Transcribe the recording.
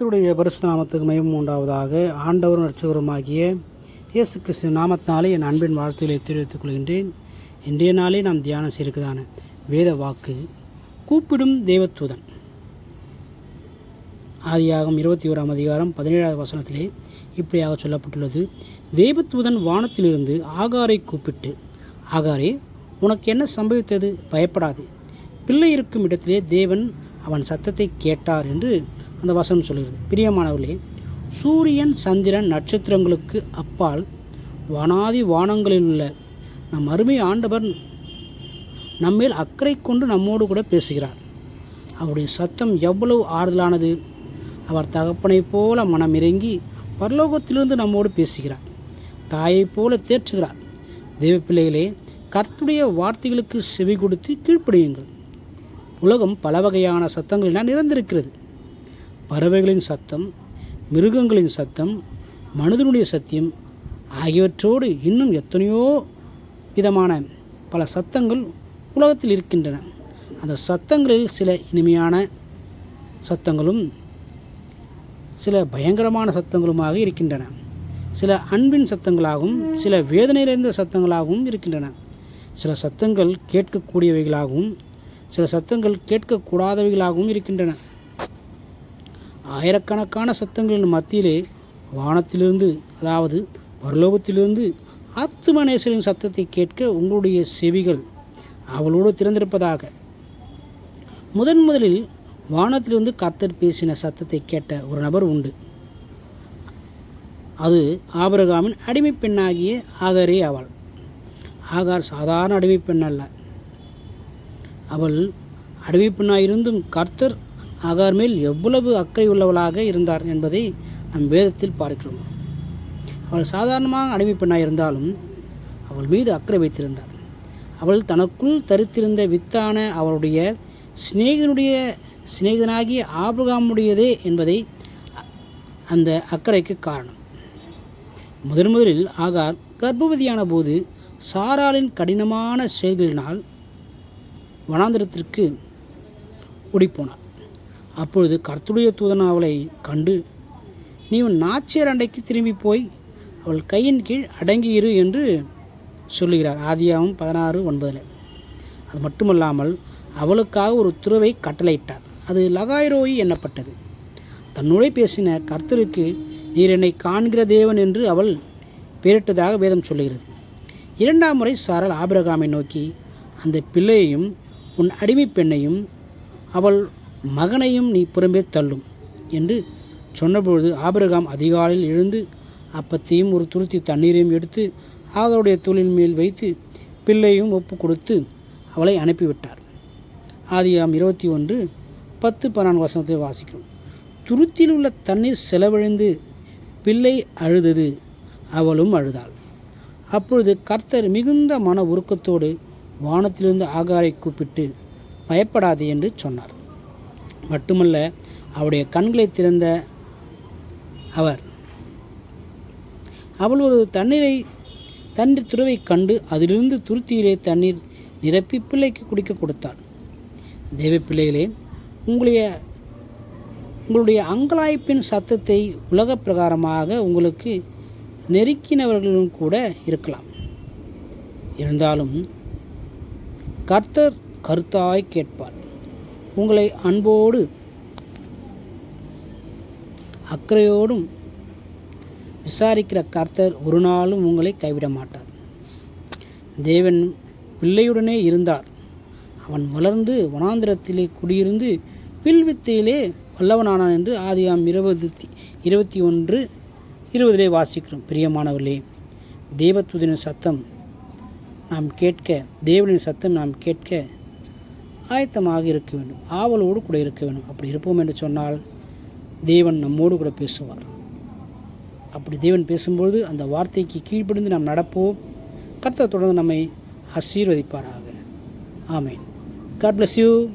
கர்த்தருடைய பரிசு நாமத்துக்கு மயம் உண்டாவதாக. ஆண்டவரும் ரட்சகருமாகிய இயேசு கிறிஸ்து நாமத்தினாலே என் அன்பின் வாழ்த்துக்களை தெரிவித்துக் கொள்கின்றேன். இன்றைய நாளே நாம் தியானம் செய்திருக்கிறதான வேத வாக்கு. கூப்பிடும் தேவத்தூதன் ஆதியாகம் இருபத்தி ஓராம் அதிகாரம் பதினேழாவது வசனத்திலே இப்படியாக சொல்லப்பட்டுள்ளது. தேவத்தூதன் வானத்திலிருந்து ஆகாரை கூப்பிட்டு ஆகாரே உனக்கு என்ன சம்பவித்தது? பயப்படாது. பிள்ளை இருக்கும் இடத்திலே தேவன் அவன் சத்தத்தை கேட்டார் என்று அந்த வசனம் சொல்கிறது. பிரியமானவர்களே சூரியன் சந்திரன் நட்சத்திரங்களுக்கு அப்பால் வானாதி வானங்களில் உள்ள நம் அருமை ஆண்டவர் நம்மேல் அக்கறை கொண்டு நம்மோடு கூட பேசுகிறார். அவருடைய சத்தம் எவ்வளவு ஆறுதலானது. அவர் தகப்பனைப் போல மனமிறங்கி பரலோகத்திலிருந்து நம்மோடு பேசுகிறார். தாயைப் போல தேற்றுகிறார். தெய்வ பிள்ளைகளே கர்த்துடைய வார்த்தைகளுக்கு செவி கொடுத்து கீழ்ப்படியுங்கள். உலகம் பல வகையான சத்தங்களினால் நிறைந்திருக்கிறது. பறவைகளின் சத்தம் மிருகங்களின் சத்தம் மனிதனுடைய சத்தியம் ஆகியவற்றோடு இன்னும் எத்தனையோ விதமான பல சத்தங்கள் உலகத்தில் இருக்கின்றன. அந்த சத்தங்களில் சில இனிமையான சத்தங்களும் சில பயங்கரமான சத்தங்களுமாக இருக்கின்றன. சில அன்பின் சத்தங்களாகவும் சில வேதனை நிறைந்த சத்தங்களாகவும் இருக்கின்றன. சில சத்தங்கள் கேட்கக்கூடியவைகளாகவும் சில சத்தங்கள் கேட்கக்கூடாதவைகளாகவும் இருக்கின்றன. ஆயிரக்கணக்கான சத்தங்களின் மத்தியிலே வானத்திலிருந்து அதாவது பரலோகத்திலிருந்து ஆத்துமநேசரின் சத்தத்தை கேட்க உங்களுடைய செவிகள் அவளோடு திறந்திருப்பதாக. முதன் முதலில் வானத்திலிருந்து கர்த்தர் பேசின சத்தத்தை கேட்ட ஒரு நபர் உண்டு. அது ஆபரகாமின் அடிமை பெண்ணாகிய ஆகாரே அவள். ஆகார் சாதாரண அடிமை பெண் அல்ல அவள் அடிமை பெண்ணாயிருந்தும் கர்த்தர் ஆகார் மேல் எவ்வளவு அக்கறை உள்ளவளாக இருந்தார் என்பதை நம் வேதத்தில் பார்க்கிறோம். அவள் சாதாரணமாக அடிமை பெண்ணாக இருந்தாலும் அவள் மீது அக்கறை வைத்திருந்தாள். அவள் தனக்குள் தரித்திருந்த வித்தான அவளுடைய சிநேகனுடைய சிநேகிதனாகிய ஆபிரகாமுடையதே என்பதை அந்த அக்கறைக்கு காரணம். முதன் முதலில் ஆகார் கர்ப்பவதியான போது சாராளின் கடினமான செயல்களினால் வனாந்திரத்திற்கு ஓடிப்போனார். அப்பொழுது கர்த்துடைய தூதன் அவளை கண்டு நீ உன் நாச்சியர் அண்டைக்கு திரும்பி போய் அவள் கையின் கீழ் அடங்கியிரு என்று சொல்லுகிறார். ஆதியாவும் பதினாறு ஒன்பதில். அது மட்டுமல்லாமல் அவளுக்காக ஒரு துறவை கட்டளையிட்டார். அது லகாய்ரோயி எண்ணப்பட்டது தன்னுடைய பேசின கர்த்தருக்கு நீர் என்னை காண்கிற தேவன் என்று அவள் பெயரிட்டதாக வேதம் சொல்லுகிறது. இரண்டாம் முறை சாரல் ஆபிரகாமை நோக்கி அந்த பிள்ளையையும் உன் அடிமை பெண்ணையும் அவள் மகனையும் நீ புறம்பே தள்ளும் என்று சொன்னபொழுது ஆபிரகாம் அதிகாலையில் எழுந்து அப்பத்தையும் ஒரு துருத்தி தண்ணீரையும் எடுத்து ஆகருடைய தோளின் மேல் வைத்து பிள்ளையும் ஒப்பு கொடுத்து அவளை அனுப்பிவிட்டார். ஆதியாம் இருபத்தி ஒன்று பத்து பன்னெண்டு வசனத்தை வாசிக்கிறோம். துருத்தியில் உள்ள தண்ணீர் செலவழிந்து பிள்ளை அழுதது அவளும் அழுதாள். அப்பொழுது கர்த்தர் மிகுந்த மன உருக்கத்தோடு வானத்திலிருந்து ஆகாரை கூப்பிட்டு பயப்படாது என்று சொன்னார். மட்டுமல்ல அவருடைய கண்களை திறந்த அவர். அவள் ஒரு தண்ணீரை தண்ணீர் துறவை கண்டு அதிலிருந்து துருத்தியிலே தண்ணீர் நிரப்பி பிள்ளைக்கு குடிக்க கொடுத்தாள். தெய்வ பிள்ளைகளே உங்களுடைய உங்களுடைய அங்கலாய்ப்பின் சத்தத்தை உலக பிரகாரமாக உங்களுக்கு நெருக்கினவர்களும் கூட இருக்கலாம். இருந்தாலும் கர்த்தர் கருத்தாய் கேட்பார். உங்களை அன்போடு அக்கறையோடும் விசாரிக்கிற கர்த்தர் ஒரு நாளும் உங்களை கைவிட மாட்டார். தேவன் பிள்ளையுடனே இருந்தார். அவன் வளர்ந்து வனாந்திரத்திலே குடியிருந்து வில்வித்தையிலே வல்லவனானான் என்று ஆதியாம் இருபது இருபத்தி ஒன்று இருபதிலே வாசிக்கிறோம். பிரியமானவர்களே தேவத்துதின சத்தம் நாம் கேட்க தேவனின் சத்தம் நாம் கேட்க ஆயத்தமாக இருக்க வேண்டும். ஆவலோடு கூட இருக்க வேண்டும். அப்படி இருப்போம் என்று சொன்னால் தேவன் நம்மோடு கூட பேசுவார். அப்படி தேவன் பேசும்பொழுது அந்த வார்த்தைக்கு கீழ்ப்படிந்து நாம் நடப்போம். கர்த்தர் தொடர்ந்து நம்மை ஆசீர்வதிப்பாராக. ஆமேன். God bless you